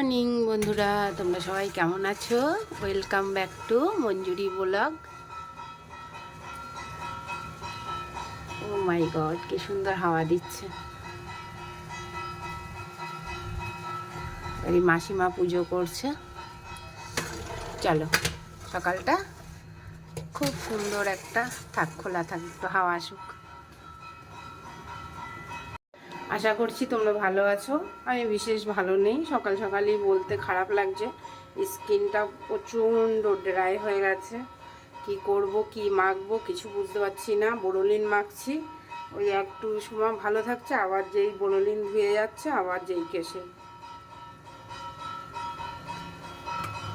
Morning বন্ধুরা। তোমরা সবাই কেমন আছো? Welcome back to Manjuri blog. Oh my god কি সুন্দর হাওয়া দিচ্ছে। এই মাসিমা পুজো করছে। চলো, সকালটা খুব সুন্দর একটা থাক, খোলা থাক, একটু হাওয়া আসুক। আশা করছি তোমরা ভালো আছো। আমি বিশেষ ভালো নেই। সকাল সকালই বলতে খারাপ লাগছে। স্কিনটা প্রচণ্ড ড্রাই হয়ে গেছে। কি করব, কি মাখবো কিছু বুঝতে পারছি না। বোরোলিন মাখছি। ওই একটু সময় ভালো থাকছে, আবার যেই বোরোলিন ধুয়ে যাচ্ছে, আবার যেই কেসে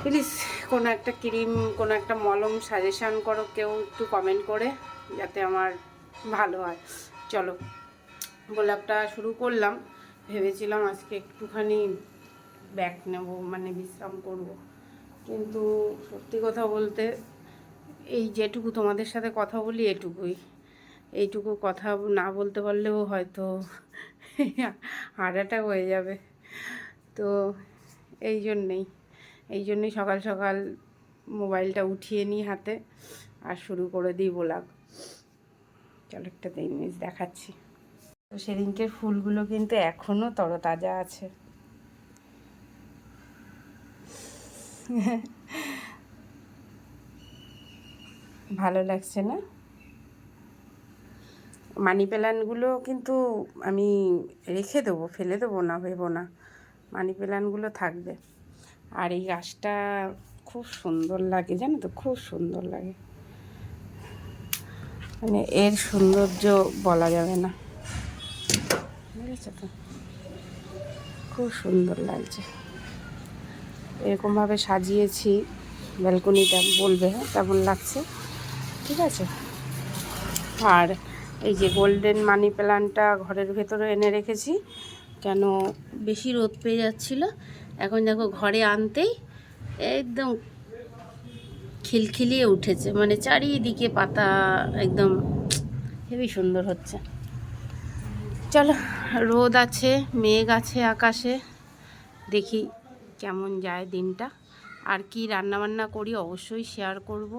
প্লিজ, কোনো একটা ক্রিম, কোনো একটা মলম সাজেশান করো, কেউ একটু কমেন্ট করে, যাতে আমার ভালো হয়। চলো। গোলাপটা শুরু করলাম। ভেবেছিলাম আজকে একটুখানি ব্যাক নেব মানে বিশ্রাম করব। কিন্তু সত্যি কথা বলতে এই যেটুকু তোমাদের সাথে কথা বলি এটুকুই। এইটুকু কথা না বলতে পারলেও হয়তো অ্যাটাক হয়ে যাবে। তো এই জন্যেই, এই জন্যই সকাল সকাল মোবাইলটা উঠিয়ে নিই হাতে আর শুরু করে দিই বলাগ। চলো একটা জিনিস দেখাচ্ছি। তো সেদিনকের ফুলগুলো কিন্তু এখনও তরতাজা আছে। ভালো লাগছে না? মানি প্ল্যান্টগুলো কিন্তু আমি রেখে দেবো, ফেলে দেবো না, ভেবো না। মানি প্ল্যান্টগুলো থাকবে। আর এই গাছটা খুব সুন্দর লাগে, জানো তো, খুব সুন্দর লাগে। মানে এর সৌন্দর্য বলা যাবে না। বুঝেছ তো? খুব সুন্দর লাগছে। এরকমভাবে সাজিয়েছি, ব্যালকনিটা বলবে হ্যাঁ কেমন লাগছে? ঠিক আছে? আর এই যে গোল্ডেন মানি প্ল্যান্টটা ঘরের ভেতরে এনে রেখেছি, কেন বেশি রোদ পেয়ে যাচ্ছিল। এখন দেখো ঘরে আনতেই একদম খিলখিলিয়ে উঠেছে মানে চারিদিকে পাতা একদম হেবি সুন্দর হচ্ছে। চলো, রোদ আছে, মেঘ আছে আকাশে, দেখি কেমন যায় দিনটা। আর কি রান্নাবান্না করি অবশ্যই শেয়ার করব।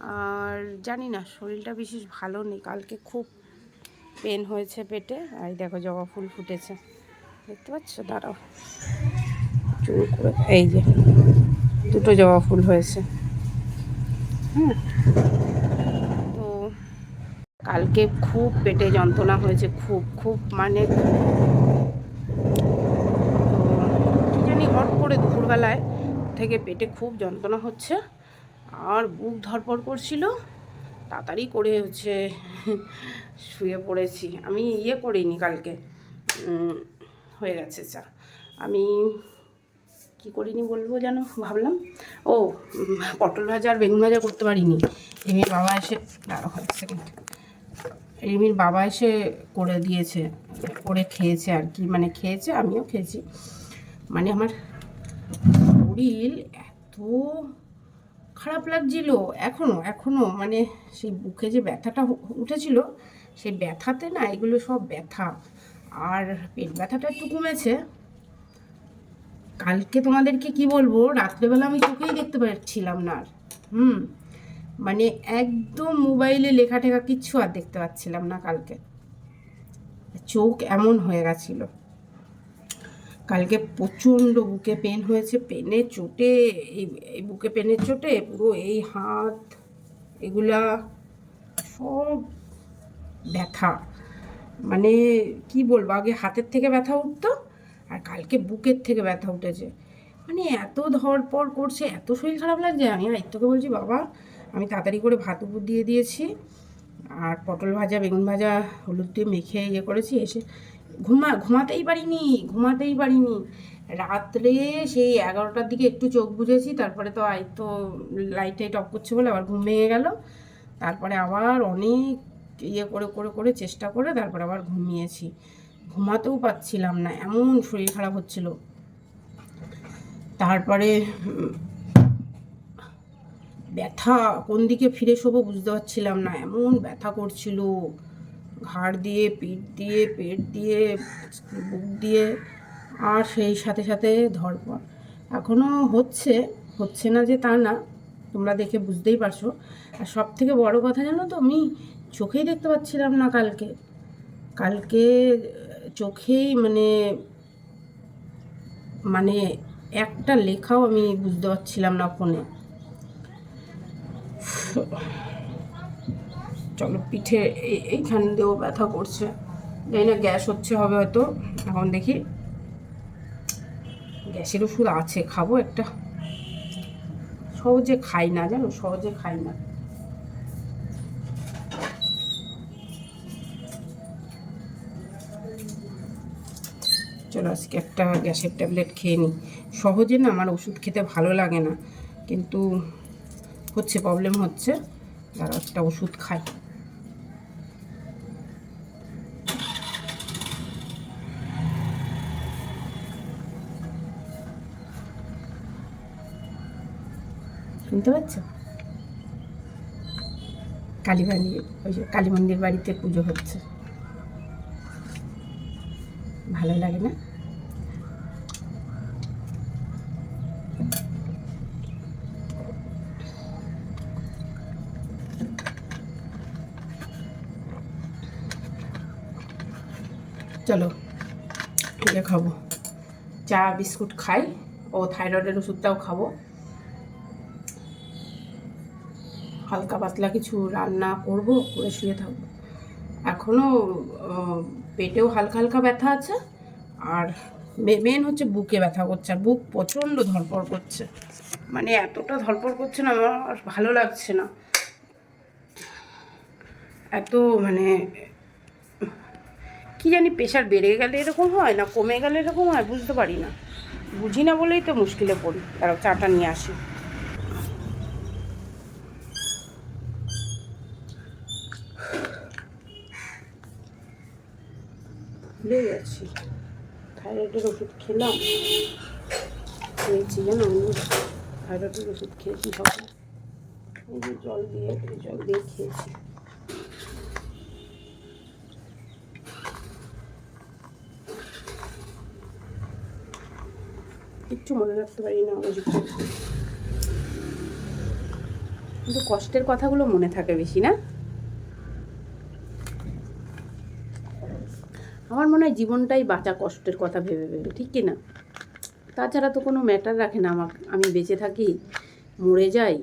আর জানি না, শরীরটা বিশেষ ভালো নেই, কালকে খুব পেন হয়েছে পেটে। আর দেখো, জবা ফুল ফুটেছে। দেখতে পাচ্ছ? দাঁড়াও। চুল করে, এই যে, দুটো জবা ফুল হয়েছে। হুম। কালকে খুব পেটে যন্ত্রণা হয়েছে, খুব খুব মানে জানি হট করে দুপুরবেলায় থেকে পেটে খুব যন্ত্রণা হচ্ছে, আর বুক ধরপড় করছিল, তাড়াতাড়ি করে হচ্ছে শুয়ে পড়েছি। আমি ইয়ে করিনি কালকে হয়ে গেছে চা। আমি কি করিনি বলব যেন ভাবলাম, ও পটল ভাজা আর বেগুন ভাজা করতে পারিনি। এমনি বাবা এসে দাঁড়ো এক সেকেন্ড রিমির বাবা এসে করে দিয়েছে, করে খেয়েছে আর কি মানে খেয়েছে, আমিও খেয়েছি। মানে আমার শরীর এত খারাপ লাগছিল এখনও এখনও মানে সেই বুকে যে ব্যথাটা উঠেছিল, সেই ব্যথাতে না এগুলো সব ব্যথা। আর পেট ব্যথাটা একটু কমেছে। কালকে তোমাদেরকে কি বলব, রাত্রেবেলা আমি চোখেই দেখতে পাচ্ছিলাম না আর। হুম। মানে একদম মোবাইলে লেখা টেখা কিচ্ছু আর দেখতে পাচ্ছিলাম না কালকে। চোখ এমন হয়ে গেছিল। কালকে প্রচণ্ড বুকে পেন হয়েছে, পেনে চোটে এই বুকে পেনের চোটে পুরো এই হাত, এগুলা সব ব্যথা। মানে কি বলব, আগে হাতের থেকে ব্যথা উঠতো আর কালকে বুকের থেকে ব্যথা উঠেছে। মানে এত ধরপর করছে, এত শরীর খারাপ লাগছে, আমি আদিত্যকে বলছি, বাবা আমি তাড়াতাড়ি করে ভাত উপর দিয়ে দিয়েছি আর পটল ভাজা, বেগুন ভাজা, হলুদ দিয়ে মেখে ইয়ে করেছি, এসে ঘুমা, ঘুমাতেই পারিনি ঘুমাতেই পারিনি। রাত্রে সেই এগারোটার দিকে একটু চোখ বুঝেছি তারপরে তো আই তো লাইট টাইট অফ করছে বলে আবার ঘুম ভেঙে গেল। তারপরে আবার অনেক ইয়ে করে করে করে চেষ্টা করে তারপরে আবার ঘুমিয়েছি। ঘুমাতেও পাচ্ছিলাম না, এমন শরীর খারাপ হচ্ছিল। তারপরে ব্যথা, কোন দিকে ফিরে শোবো বুঝতে পারছিলাম না। এমন ব্যথা করছিল। ঘাড় দিয়ে, পিঠ দিয়ে, পেট দিয়ে, বুক দিয়ে, আর সেই সাথে সাথে ধরপর এখনও হচ্ছে হচ্ছে না যে তা না, তোমরা দেখে বুঝতেই পারছ। আর সব থেকে বড় কথা জানো তো, আমি চোখেই দেখতে পাচ্ছিলাম না কালকে। কালকে চোখেই মানে মানে একটা লেখাও আমি বুঝতে পারছিলাম না ফোনে। চলো, পিঠে এই- এইখান দিয়েও ব্যথা করছে। জানি না, গ্যাস হচ্ছে হবে হয়তো। এখন দেখি। গ্যাসের ওষুধ আছে, খাব একটা। সহজে খাই না, জানো, সহজে খাই না। চলো, আজকে একটা গ্যাসের ট্যাবলেট খেয়ে নিই। সহজে না, আমার ওষুধ খেতে ভালো লাগে না। কিন্তু হচ্ছে প্রবলেম হচ্ছে। আর একটা ওষুধ খাই শুনতে পাচ্ছ? কালী মন্দির ওই যে কালী মন্দির বাড়িতে পুজো হচ্ছে। ভালো লাগে না? চলো এটা খাব। চা, বিস্কুট খাই, ও থাইরয়েডের ওষুধটাও খাব। হালকা পাতলা কিছু রান্না করব, করে শুয়ে থাকব। এখনও পেটেও হালকা হালকা ব্যথা আছে, আর মেন হচ্ছে বুকে ব্যথা করছে, আর বুক প্রচণ্ড ধরপড় করছে। মানে এতটা ধরপড় করছে না, আমার ভালো লাগছে না। এত মানে কি জানি প্রেশার বেড়ে গেলে এরকম হয় না কমে গেলে এরকম হয়, বুঝতে পারি না। বুঝি না বলেই তো মুশকিলে পড়ি। তারা চাটা নিয়ে আসি। ভুলে গেছি। থাইরয়েডের ওষুধ খেলাম। খেয়েছি জানো আমি। থাইরয়েডের ওষুধ খেয়েছি সকালে এই যে জল দিয়ে জল দিয়ে খেয়েছি। কিচ্ছু মনে রাখতে পারি, না ওই কিন্তু কষ্টের কথাগুলো মনে থাকে বেশি, না? আমার মনে হয় জীবনটাই বাঁচা কষ্টের কথা ভেবে ভেবে, ঠিক কি না? তাছাড়া তো কোনো ম্যাটার রাখে না আমার আমি বেঁচে থাকি, মরে যাই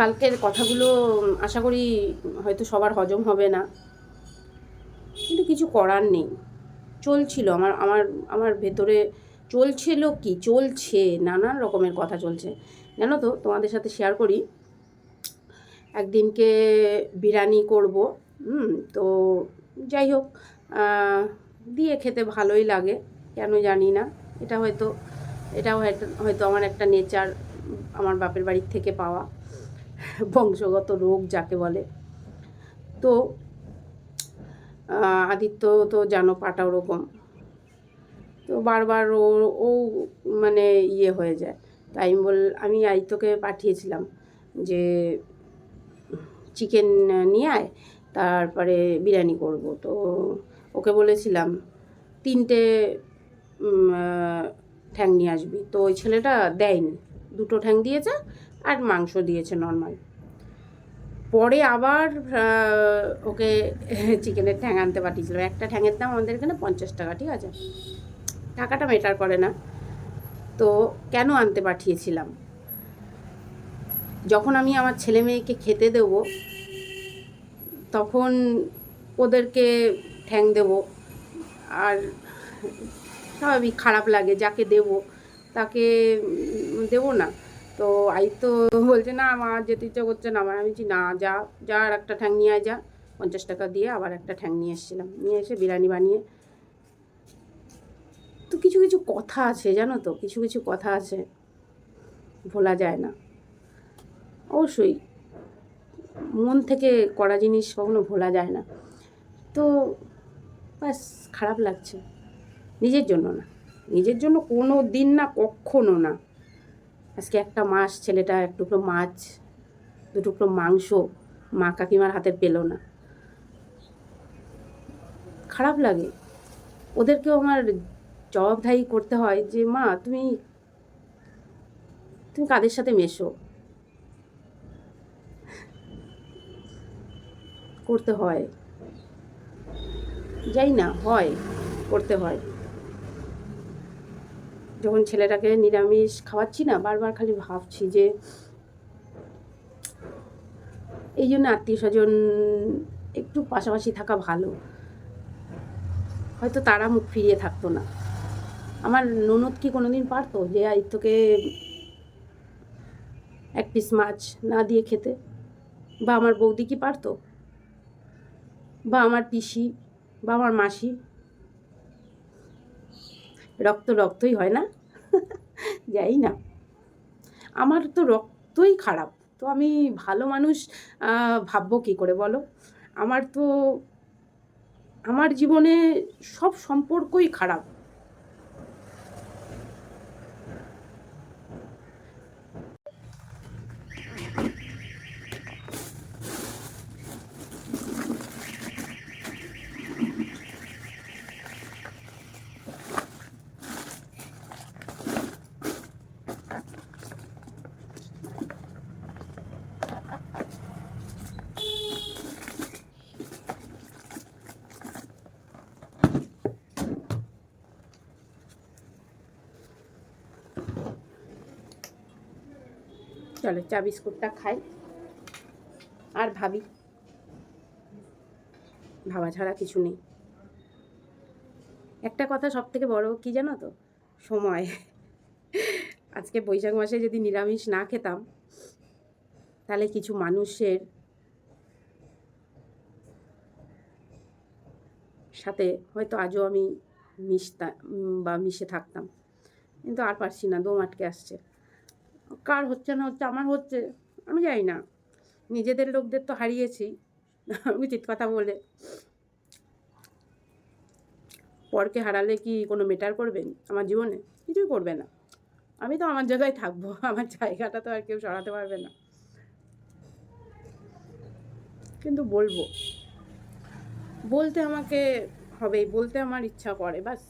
কালকের কথাগুলো আশা করি হয়তো সবার হজম হবে না। কিন্তু কিছু করার নেই। চলছিল, আমার আমার আমার ভেতরে চলছিল কি? চলছে, নানান রকমের কথা চলছে। জানো তো, তোমাদের সাথে শেয়ার করি। একদিনকে বিরিয়ানি করব, হুম, তো যাই হোক দিয়ে খেতে ভালোই লাগে, কেন জানি না। এটা হয়তো, এটাও হয়তো আমার একটা নেচার আমার বাপের বাড়ির থেকে পাওয়া। বংশগত রোগ যাকে বলে। তো আদিত্য তো জানো পাটা ওরকম। তো বারবার ও ও মানে ইয়ে হয়ে যায়। তাই আমি বল, আমি আদিত্যকে পাঠিয়েছিলাম যে, চিকেন নিয়ে আয়, তারপরে বিরিয়ানি করব। তো ওকে বলেছিলাম, তিনটে ঠ্যাং নিয়ে আসবি। তো ওই ছেলেটা দেয়নি। দুটো ঠ্যাং দিয়েছে আর মাংস দিয়েছে নর্মাল পরে আবার ওকে চিকেনের ঠ্যাং আনতে পাঠিয়েছিলাম। একটা ঠ্যাঙের দাম আমাদের এখানে পঞ্চাশ টাকা, ঠিক আছে? টাকাটা মেটার করে না। তো কেন আনতে পাঠিয়েছিলাম? যখন আমি আমার ছেলে মেয়েকে খেতে দেব, তখন ওদেরকে ঠ্যাং দেব। আর স্বাভাবিক খারাপ লাগে, যাকে দেব, তাকে দেব না। তো আই তো বলছে, না আমার যেতে ইচ্ছা করছে না। আমার আমি বলছি, না, যা যা আর একটা ঠ্যাং নিয়ে আয়, যা। পঞ্চাশ টাকা দিয়ে আবার একটা ঠ্যাং নিয়ে এসেছিলাম। নিয়ে এসে বিরিয়ানি বানিয়ে। তো কিছু কিছু কথা আছে, জানো তো? কিছু কিছু কথা আছে। ভোলা যায় না। অবশ্যই। মন থেকে করা জিনিস কখনো ভোলা যায় না। তো ব্যাস, খারাপ লাগছে। নিজের জন্য না। নিজের জন্য কোনো দিন না, কখনো না। আজকে একটা মাস ছেলেটা এক টুকরো মাছ, দু টুকরো মাংস, মা কাকিমার হাতের পেল না খারাপ লাগে। ওদেরকেও আমার জবাবদাহি করতে হয় যে, মা, তুমি তুমি কাদের সাথে মেশো? করতে হয়। যাই না, হয়, করতে হয়। যখন ছেলেটাকে নিরামিষ খাওয়াচ্ছি না, বারবার খালি ভাবছি যে এই জন্য আত্মীয় স্বজন একটু পাশাপাশি থাকা ভালো। হয়তো তারা মুখ ফিরিয়ে থাকতো না। আমার ননদ কি কোনোদিন পারতো যে আদিত্যকে এক পিস মাছ না দিয়ে খেতে? বা আমার বৌদি কি পারতো? বা আমার পিসি? বা আমার মাসি? রক্ত রক্তই হয় না। যাই না। আমার তো রক্তই খারাপ। তো আমি ভালো মানুষ ভাববো কী করে বলো? আমার তো, আমার জীবনে সব সম্পর্কই খারাপ। চলো, চা বিস্কুটটা খাই। আর ভাবি, ভাবা ছাড়া কিছু নেই। একটা কথা সব থেকে বড় কি জানো তো? সময়। আজকে বৈশাখ মাসে যদি নিরামিষ না খেতাম, তাহলে কিছু মানুষের সাথে হয়তো আজও আমি মিশতাম বা মিশে থাকতাম। কিন্তু আর পারছি না, দম আটকে আসছে। কার হচ্ছে না হচ্ছে, আমার হচ্ছে, আমি জানি না। নিজেদের লোকদের তো হারিয়েছি উচিত কথা বলে। পরকে হারালে কি কোনো মেটার করবেন আমার জীবনে? কিছুই করবে না। আমি তো আমার জায়গায় থাকব, আমার জায়গাটা তো আর কেউ সরাতে পারবে না। কিন্তু বলব, বলতে আমাকে হবেই বলতে আমার ইচ্ছা করে, বাস।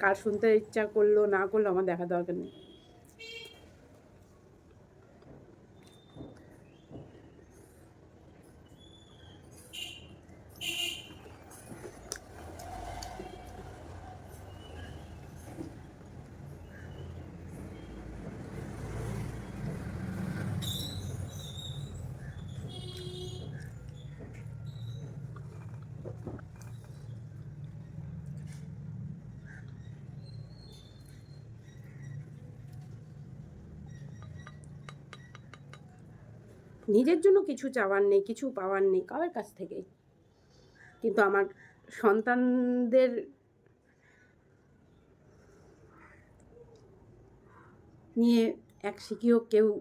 কার শুনতে ইচ্ছা করল, না করল, আমার দেখা দরকার নেই। নিজের জন্য কিছু চাওয়ার নেই, কিছু পাওয়ার নেই কারোর কাছ থেকেই? কিন্তু আমার সন্তানদের নিয়ে এক শিখিও কেউ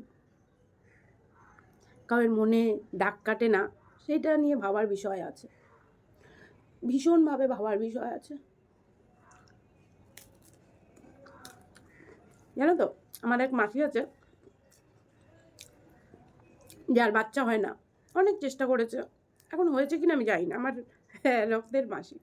কারোর মনে দাগ কাটে না, সেটা নিয়ে ভাবার বিষয় আছে। ভীষণভাবে ভাবার বিষয় আছে। জানো তো, আমার এক মাসি আছে যার বাচ্চা হয় না। অনেক চেষ্টা করেছে। এখন হয়েছে কিনা আমি জানি না। আমার হ্যাঁ রক্তের মাসি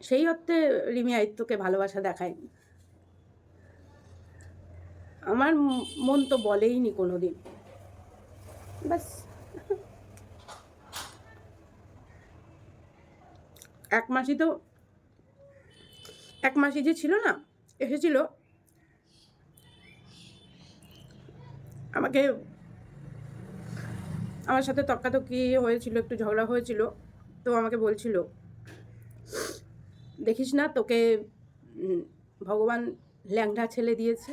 সেই অর্থে রিমি আদিত্যকে ভালোবাসা দেখায়নি। আমার মন তো বলেইনি কোনো দিন এক মাসই তো এক মাসি যে ছিল না, এসেছিল। আমাকে আমার সাথে তর্কাতর্কি হয়েছিল, একটু ঝগড়া হয়েছিল, তো আমাকে বলছিল, দেখিস না, তোকে ভগবান ল্যাংড়া ছেলে দিয়েছে।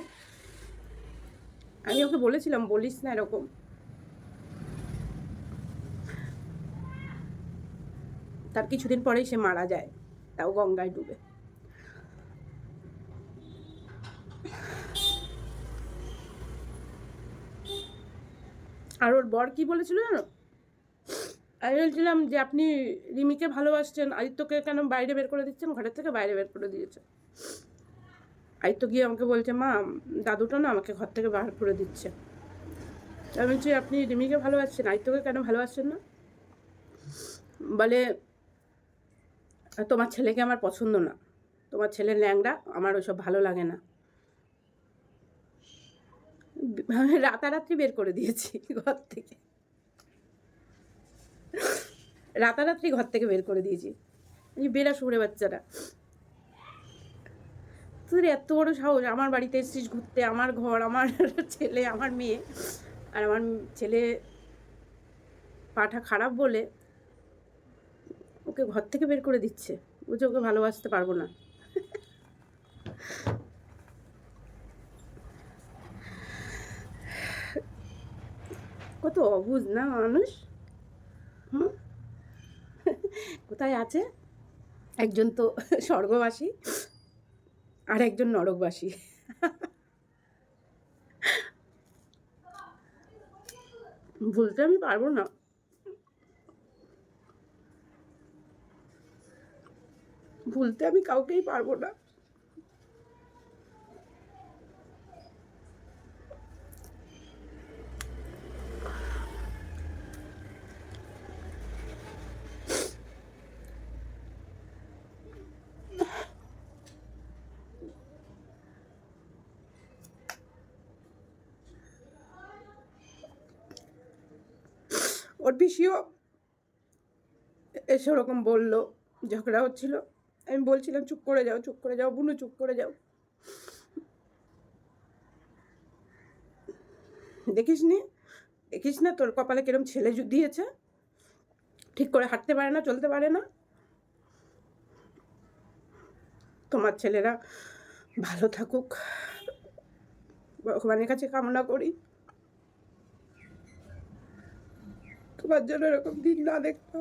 আমি ওকে বলেছিলাম, বলিস না এরকম। তার কিছুদিন পরেই সে মারা যায়, তাও গঙ্গায় ডুবে। আর ওর বর কি বলেছিল জানো? আমি বলছিলাম যে, আপনি রিমিকে ভালোবাসছেন, আদিত্যকে কেন বাইরে বের করে দিচ্ছেন? ঘরের থেকে বাইরে বের করে দিয়েছে। আদিত্য গিয়ে আমাকে বলছে, মা, দাদুটা না আমাকে ঘর থেকে বার করে দিচ্ছে। আমি বলছি, আপনি রিমিকে ভালোবাসছেন, আদিত্যকে কেন ভালোবাসছেন না? বলে, তোমার ছেলেকে আমার পছন্দ না। তোমার ছেলে ল্যাংড়া, আমার ওসব ভালো লাগে না। আমি রাতারাত্রি বের করে দিয়েছি ঘর থেকে। রাতারাত্রি ঘর থেকে বের করে দিয়েছি। বেরা শুনে বাচ্চারা। তোর এত বড় সাহস, আমার বাড়িতে এসেছিস ঘুরতে, আমার ঘর, আমার ছেলে, আমার মেয়ে আর আমার ছেলে পাটা খারাপ বলে ওকে ঘর থেকে বের করে দিচ্ছে। বুঝে ওকে ভালোবাসতে পারব না। কত অবুঝ না মানুষ? হুম? কোথায় আছে? একজন তো স্বর্গবাসী আর একজন নরকবাসী। ভুলতে আমি পারব না। ভুলতে আমি কাউকেই পারব না ওর পিসিও এসে ওরকম বলল, ঝগড়া হচ্ছিল। আমি বলছিলাম, চুপ করে যাও, চুপ করে যাও, বুনু, চুপ করে যাও। দেখিস নি দেখিস না তোর কপালে কিরম ছেলে দিয়েছে? ঠিক করে হাঁটতে পারে না, চলতে পারে না? তোমার ছেলেরা ভালো থাকুক। ভগবানের কাছে কামনা করি। তোমার জন্য এরকম দিন না দেখতো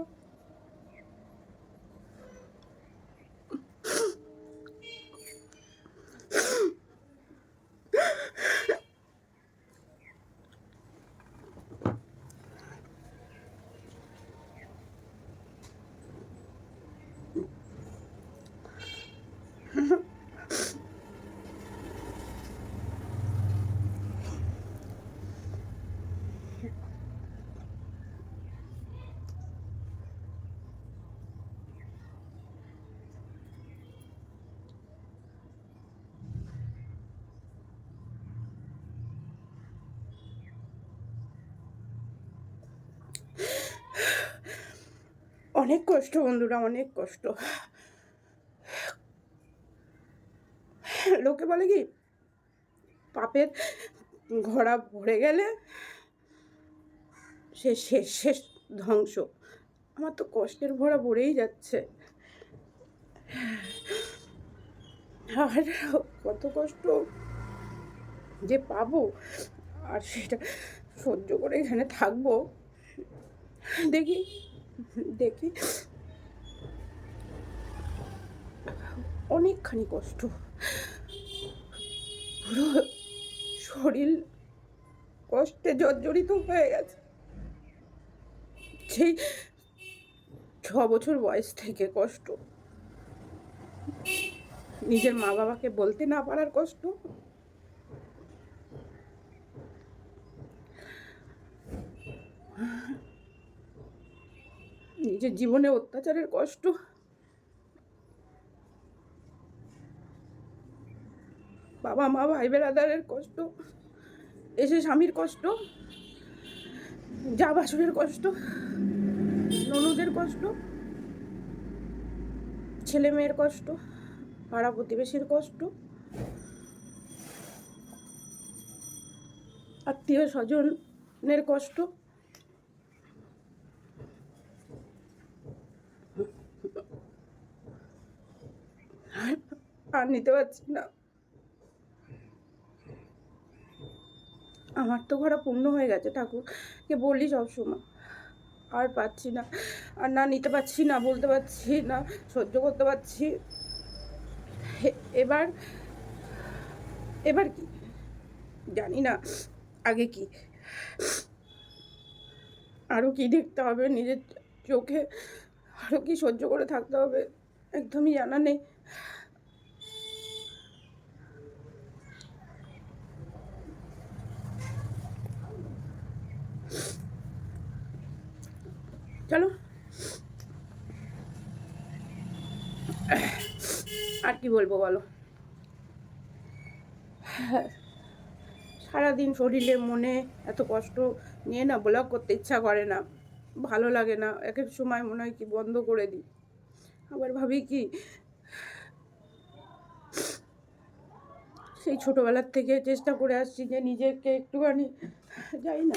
অনেক কষ্ট বন্ধুরা, অনেক কষ্ট। লোকে বলে কি, পাপের ঘোড়া ভরে গেলে সে শেষ শেষ ধ্বংস। আমার তো কষ্টের ভরা ভরেই যাচ্ছে। আর কত কষ্ট যে পাবো, আর সেটা সহ্য করে এখানে থাকব। দেখি দেখি অনেকখানি কষ্ট। পুরো শরীর কষ্টে জর্জরিত হয়ে গেছে। সেই ছ বছর বয়স থেকে কষ্ট। নিজের মা বাবাকে বলতে না পারার কষ্ট। নিজের জীবনে অত্যাচারের কষ্ট। বাবা, মা, ভাই, বেড়াদারের কষ্ট, এসে স্বামীর কষ্ট, যা বাসুরের কষ্ট, ননদের কষ্ট, ছেলে মেয়ের কষ্ট, পাড়া প্রতিবেশীর কষ্ট, আত্মীয় স্বজনের কষ্ট আর- নিতে পারছি না। আমার তো ঘোড়া পূর্ণ হয়ে গেছে ঠাকুরকে বলি সবসময়। আর পাচ্ছি না। আর না নিতে পারছি না, বলতে পারছি না, সহ্য করতে পারছি। এবার এবার কি? জানি না, আগে কি? আরও কি দেখতে হবে নিজের চোখে? আরও কি সহ্য করে থাকতে হবে? একদমই জানা নেই। চলো। আর কি বলব বলো? সারাদিন শরীরে মনে এত কষ্ট নিয়ে না ব্লগ করতে ইচ্ছা করে না, ভালো লাগে না, এক এক সময় মনে হয় কি বন্ধ করে দিই। আবার ভাবি কি, সেই ছোটোবেলার থেকে চেষ্টা করে আসছি যে নিজেকে একটুখানি, যাই না।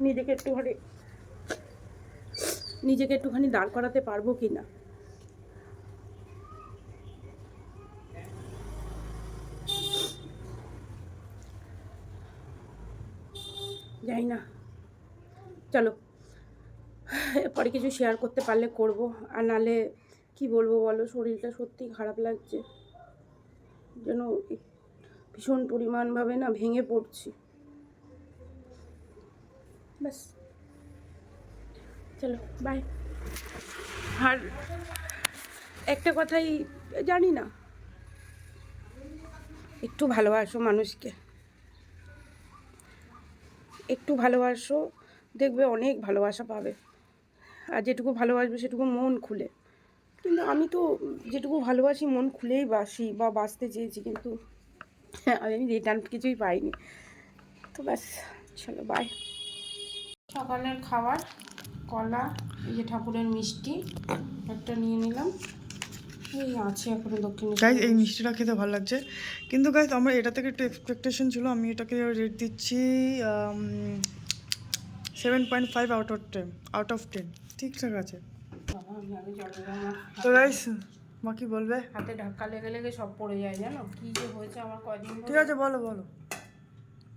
নিজেকে একটুখানি নিজেকে একটুখানি দাঁড় করাতে পারব কি না? যাই না। চলো এরপরে কিছু শেয়ার করতে পারলে করব। আর নালে, কি বলব বলো, শরীরটা সত্যি খারাপ লাগছে। যেন ভীষণ পরিমাণভাবে না ভেঙে পড়ছি। ব্যাস চলো বাই আর একটা কথাই জানি না। একটু ভালোবাসো মানুষকে। একটু ভালোবাসো, দেখবে অনেক ভালোবাসা পাবে। আর যেটুকু ভালোবাসবে সেটুকু মন খুলে। কিন্তু আমি তো যেটুকু ভালোবাসি মন খুলেই বাসি বা বাঁচতে চেয়েছি কিন্তু আমি রিটার্ন কিছুই পাইনি। তো ব্যাস, চলো বাই সকালের খাবার কলা এই যে ঠাকুরের মিষ্টি একটা নিয়ে নিলাম। এই আছে এখনও দক্ষিণ গাইজ এই মিষ্টিটা খেতে ভালো লাগছে। কিন্তু গাইজ আমার এটা থেকে একটু এক্সপেকটেশন ছিল আমি এটাকে রেট দিচ্ছি seven point five out of ten out of ten ঠিকঠাক আছে। তো গাইজ মা কি বলবে? হাতে ধাক্কা লেগে লেগে সব পড়ে যায় জানো? কি যে হয়েছে আমার কয়দিন ঠিক আছে বলো বলো।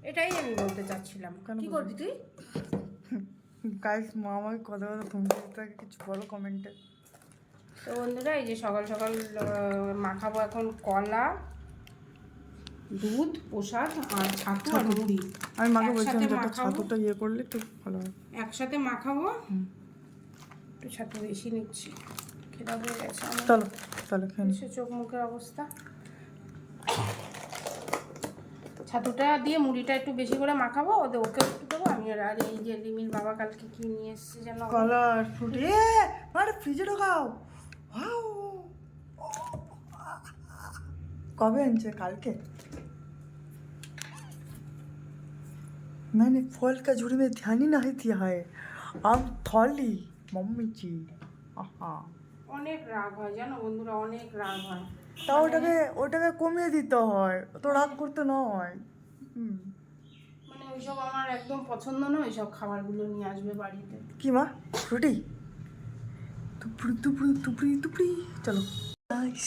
এটাই আমি বলতে চাচ্ছিলাম। কি করবি তুই? গাইজ মা আমাকে কথা কথা থমকে থাকে কিছু বলো কমেন্টে তো বন্ধুরা এই যে সকাল সকাল মাখাবো এখন কলা দুধ প্রসাদ আর ছাতু আর মুড়ি আমি মাকে বলছিলাম একসাথে যে মাখাবো। ছাতুটা ইয়ে করলে একটু ভালো হয়। একসাথে মাখাবো। একটু ছাতু বেশি নিচ্ছি। খেলা হয়ে গেছে চলো চলো খেয়ে চোখ মুখের অবস্থা। ছাতুটা দিয়ে মুড়িটা একটু বেশি করে মাখাবো ওদের ওকে একটু আর আর এই যে লিমির বাবা কালকে কি নিয়ে এসছে যেন কলা আর ফ্রুট এ মানে ফ্রিজে ঢোকাও ওয়াও কবে আনছে কালকে मैंने फल का झूड़ी में ध्यान ही नहीं दिया है आम थॉली मम्मी जी আহা অনেক রাগ হয় জানো বন্ধুরা অনেক রাগ হয় তা ওটাকে ওটাকে কমিয়ে দিতে হয় তো রাগ করতে নয় হুম মানে ওইসব আমার একদম পছন্দ নয় ওইসব খাবারগুলো নিয়ে আসবে বাড়িতে। কি মা? ফ্রুটি তুপড়ি তুপড়ি তুপড়ি তুপড়ি। চলো।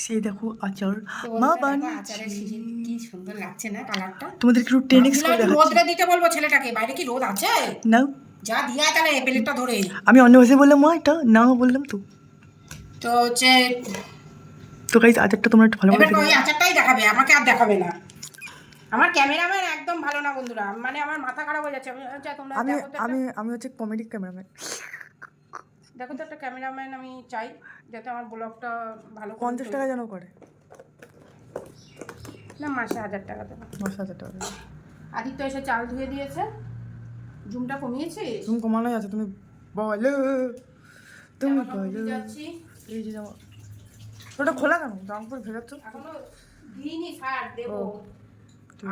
সে দেখো আচার। মা বানিয়েছি। কি সুন্দর লাগছে না কালারটা তোমাদের একটু টেন এক্স করে দেখাচ্ছি। রোদটা দিতে বলব ছেলেটাকে। বাইরে কি রোদ আছে? নাও যা দিয়া তাহলে প্লেটটা ধরে। আমি অন্য ভাষায় বললাম মা এটা না বললাম তো। তো হচ্ছে তো গাইজ আচারটা তোমরা একটু ভালো করে এবার ওই আচারটাই দেখাবে আমাকে আর দেখাবে না। আমার ক্যামেরাম্যান একদম ভালো না বন্ধুরা। মানে আমার মাথা খারাপ হয়ে যাচ্ছে। আমি তোমরা আমি আমি আমি হচ্ছে কমেডি ক্যামেরাম্যান দেখো তো একটা ক্যামেরাম্যান আমি চাই যাতে আমার ব্লগটা ভালো পঞ্চাশ টাকা যেন করে। না মাসে হাজার টাকা দেবো। দশ হাজার টাকা আদিত্য এসে চাল ধুয়ে দিয়েছে। জুমটা কমিয়েছিস তুমি কমানোই আছে তুমি বলো। তুমি জামা বলো। যাচ্ছি। এই যে জামা ওটা খোলা কেন? জামা কাপড় ভেজাচ্ছ এখনও দিইনি স্যার দেবো।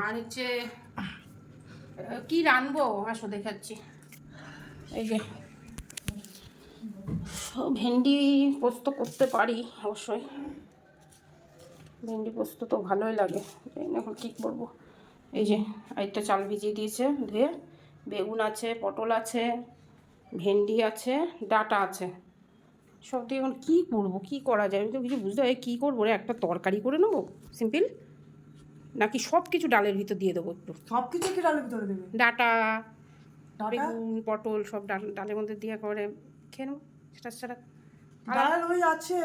আর হচ্ছে কি রানবো? আসো দেখাচ্ছি। এই যে ভেন্ডি পোস্ত করতে পারি অবশ্যই। ভেন্ডি পোস্ত তো ভালোই লাগে। এখন কী করব? এই যে আরেকটা চাল ভিজিয়ে দিয়েছে ধুয়ে। বেগুন আছে পটল আছে ভেন্ডি আছে ডাটা আছে। সব দিয়ে এখন কী করব? কী করা যায়? আমি তো কিছু বুঝতে পারি কী করব রে? একটা তরকারি করে নেব? সিম্পল? নাকি সব কিছু ডালের ভিতর দিয়ে দেবো একটু? সব কিছু কি ডালের ভিতরে দেবে? ডাটা বেগুন পটল সব ডাল ডালের মধ্যে দিয়ে করে খেয়ে নেব। সেটা ছাড়া ডাল ওই আছে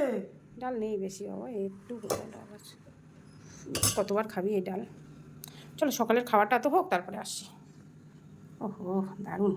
ডাল নেই বেশি বাবা একটু ডাল আছে। কতবার খাবি এই ডাল? চলো সকালের খাবারটা তো হোক তারপরে আসছি। ওহো দারুণ।